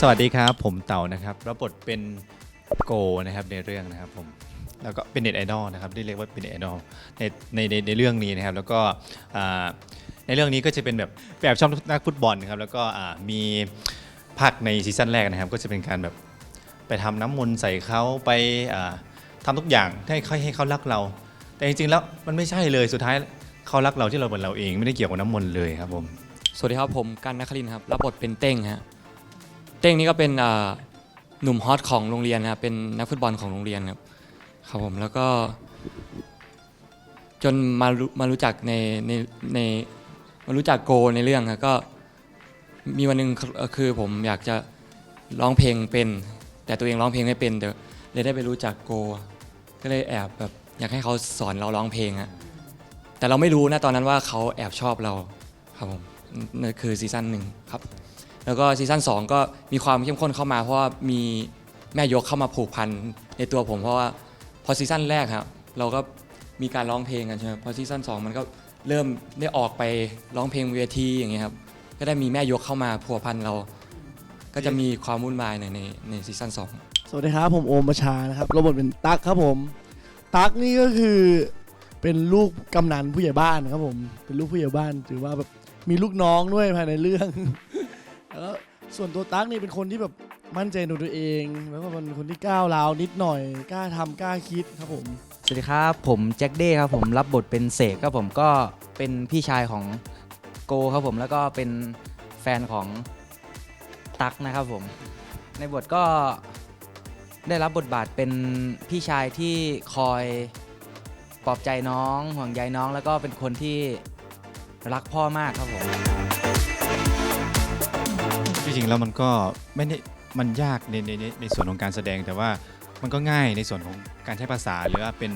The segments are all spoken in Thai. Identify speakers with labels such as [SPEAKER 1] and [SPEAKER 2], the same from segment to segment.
[SPEAKER 1] สวัสดีครับ ผมเต่านะครับรับบทเป็นโกนะครับในเรื่องนะครับผมแล้วก็เป็นเน็ตไอดอลนะครับที่เรียกว่าเป็นเน็ตไอดอลในในในในเรื่องนี้นะครับ แล้วก็อ่าในเรื่องนี้ก็จะเป็นแบบแบบชอบนักฟุตบอลนะครับแล้วก็อ่ามีภาคในซีซั่นแรกนะครับ ก็จะเป็นการแบบไปทำน้ำมนต์ใส่เขาไปอ่าทำทุกอย่างให้เขาให้เขารักเรา แต่จริงๆแล้วมันไม่ใช่เลยสุดท้ายเขารักเราที่เราเป็นเราเองไม่ได้เกี่ยวกับน้ำมนต์เลยครับผม
[SPEAKER 2] สวัสดีครับผมกันนครินทร์ครับรับบทเป็นเต้งฮะ เต้งนี่ก็เป็นอ่าหนุ่มฮอตของโรงเรียนนะครับเป็นนักฟุตบอลของโรงเรียนครับครับผมแล้วก็ จนมารู้มารู้จักในในในมารู้จักโกในเรื่องครับก็มีวันหนึ่งเอ่อคือผมอยากจะร้องเพลงเป็น แต่ตัวเองร้องเพลงไม่เป็นแต่เลยได้ไปรู้จักโก ก็เลยแอบแบบอยากให้เขาสอนเราร้องเพลงอะแต่เราไม่รู้นะตอนนั้นว่าเขาแอบชอบเราครับผมนั่นคือซีซั่นหนึ่งครับ แล้วก็ซีซั่น2 ก็มีความเข้มข้นเข้ามา เพราะว่ามีแม่ยกเข้ามาผูกพันในตัวผม เพราะว่าพอซีซั่นแรกครับเราก็มีการร้องเพลงกันใช่ไหมพอซีซั่น2 มันก็เริ่มได้ออกไปร้องเพลงเวทีอย่างเงี้ยครับก็ได้มีแม่ยกเข้ามาพัวพันเรา ก็จะมีความวุ่นวายในในในซีซั่น2
[SPEAKER 3] สวัสดีครับผมโอมประชานะครับรับบทเป็นตั๊กครับผม ตั๊กนี่ก็คือเป็นลูกกำนันผู้ใหญ่บ้านครับผม เป็นลูกผู้ใหญ่บ้าน ถือว่าแบบมีลูกน้องด้วยภายในเรื่อง แล้วส่วนตัวตั๊กนี่เป็นคนที่แบบมั่นใจในตัวเอง แล้วก็เป็นคนที่ก้าวร้าวนิดหน่อยกล้าทำกล้าคิดครับผม
[SPEAKER 4] สวัสดีครับ ผมแจ็คเด้ครับผมรับบทเป็นเสกครับผมก็เป็นพี่ชายของโกครับผมแล้วก็เป็นแฟนของตั๊กนะครับผม ในบทก็ได้รับบทบาทเป็นพี่ชายที่คอยปลอบใจน้องห่วงใยน้อง แล้วก็เป็นคนที่รักพ่อมากครับผม
[SPEAKER 1] จริงๆแล้วมันก็ไม่ได้มันยากในในในในส่วนของการแสดงแต่ว่ามันก็ง่ายในส่วนของการใช้ภาษาหรือว่าเป็น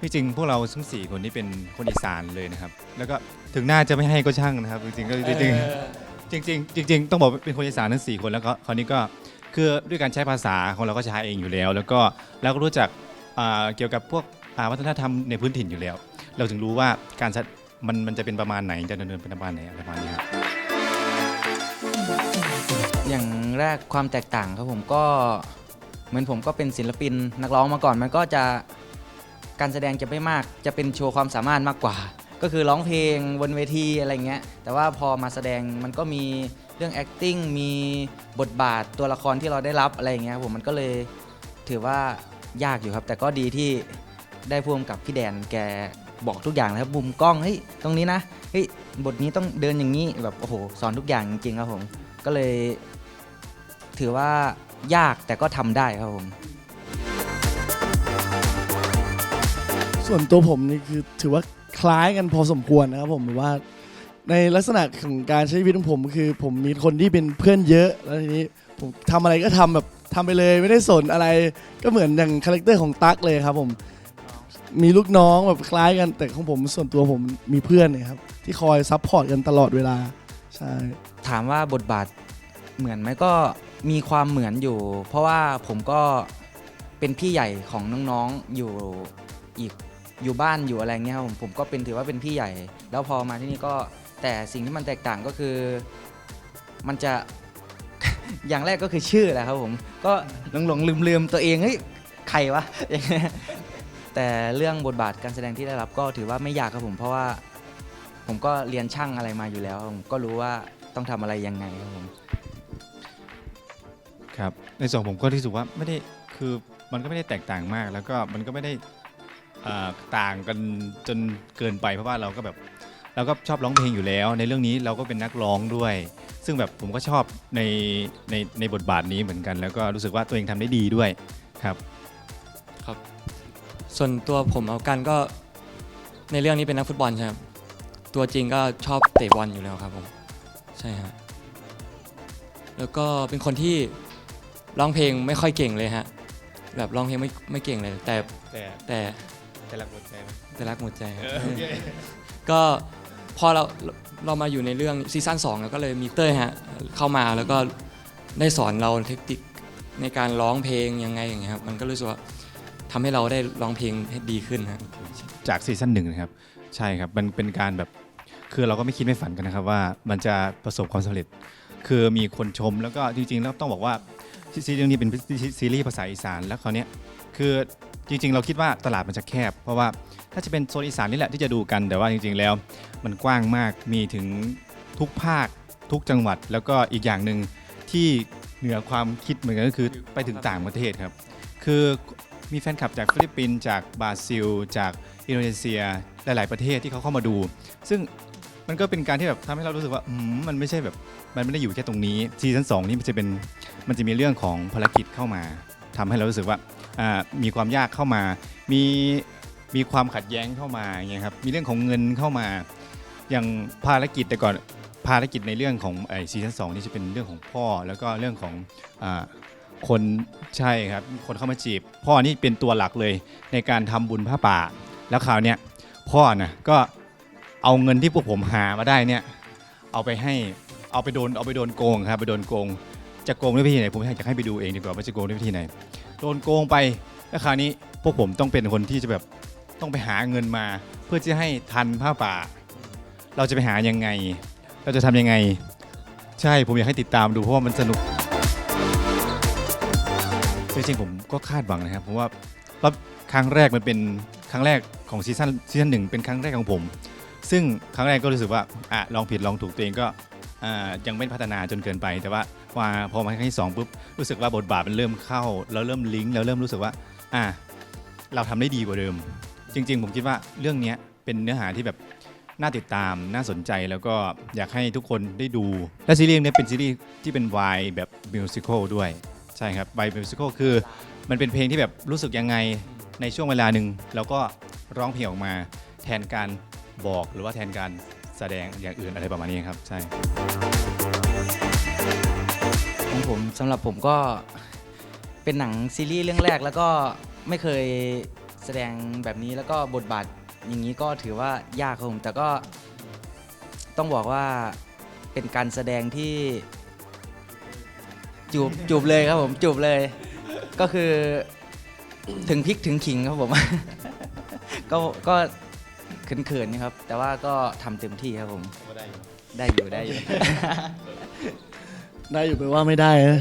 [SPEAKER 1] ที่จริงพวกเราทั้งสี่คนนี้เป็นคนอีสานเลยนะครับ แล้วก็ถึงหน้าจะไม่ให้ก็ช่างนะครับ จริงๆก็จริงๆจริงๆจริงๆต้องบอกว่าเป็นคนอีสานทั้งสี่คนแล้วก็คราวนี้ก็คือด้วยการใช้ภาษาของเราก็ใช้เองอยู่แล้ว แล้วก็แล้วก็รู้จักอ่าเกี่ยวกับพวกอ่าวัฒนธรรมในพื้นถิ่นอยู่แล้ว เราถึงรู้ว่าการแสมันมันจะเป็นประมาณไหนจะดำเนินเป็นประมาณไหนอะไรประมาณนี้ครับ
[SPEAKER 4] อย่างแรกความแตกต่างครับผมก็เหมือนผมก็เป็นศิลปินนักร้องมาก่อน มันก็จะการแสดงจะไม่มากจะเป็นโชว์ความสามารถมากกว่า ก็คือร้องเพลงบนเวทีอะไรเงี้ยแต่ว่าพอมาแสดงมันก็มีเรื่อง acting มีบทบาทตัวละครที่เราได้รับอะไรเงี้ยครับผมมันก็เลยถือว่ายากอยู่ครับ แต่ก็ดีที่ได้พ่วงกับพี่แดนแกบอกทุกอย่างนะครับมุมกล้องเฮ้ยตรงนี้นะเฮ้ยบทนี้ต้องเดินอย่างนี้แบบโอ้โหสอนทุกอย่างจริงๆครับผมก็เลย ถือว่ายากแต่ก็ทำได้ครับผม
[SPEAKER 3] ส่วนตัวผมนี่คือถือว่าคล้ายกันพอสมควรนะครับผมหรือว่า ในลักษณะของการใช้ชีวิตของผมคือ ผมมีคนที่เป็นเพื่อนเยอะ แล้วทีนี้ผมทำอะไรก็ทำแบบทำไปเลยไม่ได้สนอะไรก็เหมือนอย่างคาแรคเตอร์ของตั๊กเลยครับผมมีลูกน้องแบบคล้ายกันแต่ของผมส่วนตัวผมมีเพื่อนเนี่ยครับที่คอยซัพพอร์ตกันตลอดเวลาใช่
[SPEAKER 4] ถามว่าบทบาทเหมือนไหมก็ มีความเหมือนอยู่ เพราะว่าผมก็เป็นพี่ใหญ่ของน้องๆอยู่อีกอยู่บ้านอยู่อะไรเงี้ยครับผมผมก็เป็นถือว่าเป็นพี่ใหญ่ แล้วพอมาที่นี่ก็แต่สิ่งที่มันแตกต่างก็คือ มันจะ อย่างแรกก็คือชื่อแหละครับผมก็หลงหลงลืมลืมๆตัวเองเฮ้ยใครวะอย่างเงี้ยแต่เรื่องบทบาทการแสดงที่ได้รับก็ถือว่าไม่ยากครับผม เพราะว่าผมก็เรียนช่างอะไรมาอยู่แล้วผมก็รู้ว่าต้องทำอะไรยังไงครับผม
[SPEAKER 1] ครับในส่วนผมก็รู้สึกว่าไม่ได้คือมันก็ไม่ได้แตกต่างมาก แล้วก็มันก็ไม่ได้อ่อต่างกันจนเกินไปเพราะว่าเราก็แบบเราก็ชอบร้องเพลงอยู่แล้ว ในเรื่องนี้เราก็เป็นนักร้องด้วย ซึ่งแบบผมก็ชอบในในในบทบาทนี้เหมือนกัน แล้วก็รู้สึกว่าตัวเองทำได้ดีด้วยครับ
[SPEAKER 2] ส่วนตัวผมเอากันก็ในเรื่องนี้เป็นนักฟุตบอลใช่ไหมครับตัวจริงก็ชอบเตะบอลอยู่แล้วครับผมใช่ฮะแล้วก็เป็นคนที่ ร้องเพลงไม่ค่อยเก่งเลยฮะ แบบร้องเพลงไม่ไม่เก่งเลย แต่
[SPEAKER 1] แต่
[SPEAKER 2] แต่
[SPEAKER 1] แต่ละบทใจไหม
[SPEAKER 2] แต่รักหมดใจครับก็พอเราเรามาอยู่ในเรื่องซีซั่น2แล้วก็เลยมีเต้ยฮะเข้ามาแล้วก็ได้สอนเราเทคนิคในการร้องเพลงยังไงอย่างเงี้ยครับมันก็รู้สึกว่าทำให้เราได้ร้องเพลงให้ดีขึ้นฮะ
[SPEAKER 1] จากซีซั่นหนึ่งนะครับ ใช่ครับ มันเป็นการแบบ คือเราก็ไม่คิดไม่ฝันกันนะครับว่ามันจะประสบความสำเร็จ คือมีคนชมแล้วก็จริงๆ แล้วต้องบอกว่าซีรีส์เรื่องนี้เป็นซีรีส์ภาษาอีสานแล้วคราวเนี้ยคือจริง ๆ เราคิดว่าตลาดมันจะแคบ เพราะว่าถ้าจะเป็นโซนอีสานนี่แหละที่จะดูกันแต่ว่าจริง ๆ แล้ว มันกว้างมากมีถึงทุกภาคทุกจังหวัด แล้วก็อีกอย่างหนึ่งที่เหนือความคิดเหมือนกันก็คือไปถึงต่างประเทศครับ คือมีแฟนคลับจากฟิลิปปินส์จากบราซิล จากอินโดนีเซียหลาย ๆ ประเทศที่เขาเข้ามาดู ซึ่ง มันก็เป็นการที่แบบทำให้เรารู้สึกว่าอืมมันไม่ใช่แบบมันไม่ได้อยู่แค่ตรงนี้ซีซั่นสองนี่มันจะเป็นมันจะมีเรื่องของภารกิจเข้ามาทำให้เรารู้สึกว่าอ่ามีความยากเข้ามา มีมีความขัดแย้งเข้ามาอย่างเงี้ยครับมีเรื่องของเงินเข้ามา อย่างภารกิจแต่ก่อนภารกิจในเรื่องของไอซีซั่นสองนี่จะเป็นเรื่องของพ่อแล้วก็เรื่องของอาคนใช่ครับคนเข้ามาจีบ พ่อนี่เป็นตัวหลักเลยในการทำบุญผ้าป่า แล้วคราวเนี้ยพ่อนะก็ เอาเงินที่พวกผมหามาได้เนี่ย เอาไปให้เอาไปโดนเอาไปโดนโกงครับไปโดนโกง จะโกงด้วยวิธีไหนผมอยากให้ไปดูเองดีกว่าว่าจะโกงด้วยวิธีไหน โดนโกงไปแล้วคราวนี้พวกผมต้องเป็นคนที่จะแบบต้องไปหาเงินมา เพื่อจะให้ทันผ้าป่า เราจะไปหายังไง เราจะทำยังไง ใช่ผมอยากให้ติดตามดูเพราะว่ามันสนุก จริงๆผมก็คาดหวังนะครับเพราะว่ารอบครั้งแรกมันเป็นครั้งแรกของซีซั่นซีซั่นหนึ่งเป็นครั้งแรกของผม ซึ่งครั้งแรกก็รู้สึกว่าอะลองผิดลองถูกตัวเองก็อ่ายังไม่พัฒนาจนเกินไป แต่ว่าพอมาครั้งที่สองปุ๊บรู้สึกว่าบทบาทมันเริ่มเข้าแล้วเริ่มลิงก์แล้วเริ่มรู้สึกว่าอะเราทำได้ดีกว่าเดิม จริง ๆ ผมคิดว่าเรื่องนี้เป็นเนื้อหาที่แบบน่าติดตามน่าสนใจแล้วก็อยากให้ทุกคนได้ดู และซีรีส์นี้เป็นซีรีส์ที่เป็นวายแบบมิวสิควลด้วย ใช่ครับวายมิวสิควลคือ มันเป็นเพลงที่แบบรู้สึกยังไงในช่วงเวลาหนึ่งแล้วก็ร้องเพลงออกมา แทนการ บอกหรือว่าแทนการแสดงอย่างอื่นอะไรประมาณนี้ครับใช่
[SPEAKER 4] ของผมสำหรับผมก็เป็นหนังซีรีส์เรื่องแรก แล้วก็ไม่เคยแสดงแบบนี้แล้วก็บทบาทอย่างนี้ก็ถือว่ายากครับผมแต่ก็ต้องบอกว่าเป็นการแสดงที่จูบจูบเลยครับผมจูบเลย ก็คือถึงพริกถึงขิงครับผม ก็ก็ เขินๆนะครับ แต่ว่าก็ทำเต็มที่ครับผม ได้อยู่ ได้อยู่
[SPEAKER 3] ได้อยู่ไปว่าไม่ได้นะ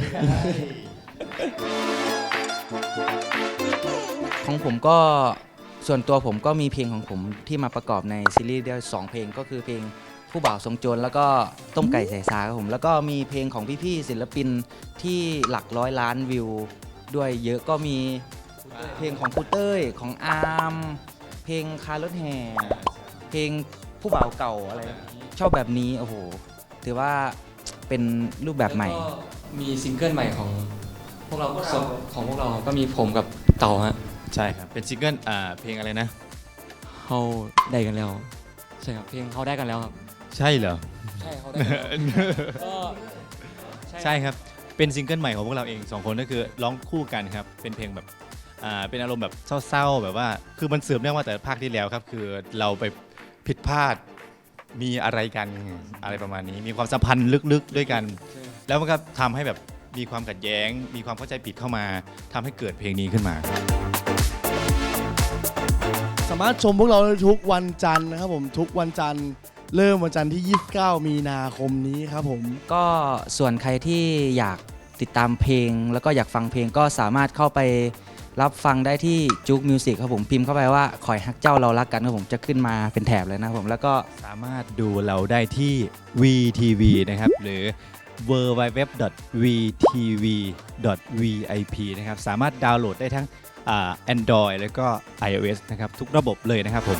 [SPEAKER 4] ของผมก็ส่วนตัวผมก็มีเพลงของผมที่มาประกอบในซีรีส์เดียวสองเพลงก็คือเพลงผู้บ่าวทรงโจรแล้วก็ต้มไก่ใส่ซาครับผมแล้วก็มีเพลงของพี่ๆศิลปินที่หลักร้อยล้านวิว ด้วยเยอะก็มีเพลงของครูเต้ยของอาร์ม เพลงคารถแห่เพลงผู้บ่าวเก่าอะไร ชอบแบบนี้โอ้โหถือว่าเป็นรูปแบบใหม่
[SPEAKER 2] แล้วก็มีซิงเกิลใหม่ของพวกเราส่วนของพวกเราก็มีผมกับเต่าฮะ
[SPEAKER 1] ใช่ครับ เป็นซิงเกิลอ่าเพลงอะไรนะ
[SPEAKER 2] เขาได้กันแล้ว ใช่ครับเพลงเขาได้กันแล้วครับ
[SPEAKER 1] ใช่เหรอ
[SPEAKER 2] ใช่เขาได้กันแล้วก็
[SPEAKER 1] ใช่ครับ เป็นซิงเกิลใหม่ของพวกเราเองสองคนก็คือร้องคู่กันครับ เป็นเพลงแบบ อ่าเป็นอารมณ์แบบเศร้าๆ แบบว่า คือมันสืบเนื่องมาแต่ภาคที่แล้วครับ คือเราไปผิดพลาดมีอะไรกันอะไรประมาณนี้ มีความสัมพันธ์ลึกๆด้วยกัน แล้วมันก็ทำให้แบบมีความขัดแย้ง มีความเข้าใจผิดเข้ามาทำให้เกิดเพลงนี้ขึ้นมา
[SPEAKER 3] สามารถชมพวกเราได้ทุกวันจันทร์นะครับผมทุกวันจันทร์เริ่มวันจันทร์ที่ 29 มีนาคมนี้ครับผม
[SPEAKER 4] ก็ส่วนใครที่อยากติดตามเพลง แล้วก็อยากฟังเพลงก็สามารถเข้าไป รับฟังได้ที่จุกมิวสิกครับผมพิมพ์เข้าไปว่าคอยฮักเจ้าเรารักกันครับผมจะขึ้นมาเป็นแถบเลยนะครับผมแล้วก็
[SPEAKER 1] สามารถดูเราได้ที่ VTV นะครับ หรือ www.vtv.vip นะครับ สามารถดาวน์โหลดได้ทั้งอ่า Android แล้วก็ iOS นะครับ ทุกระบบเลยนะครับผม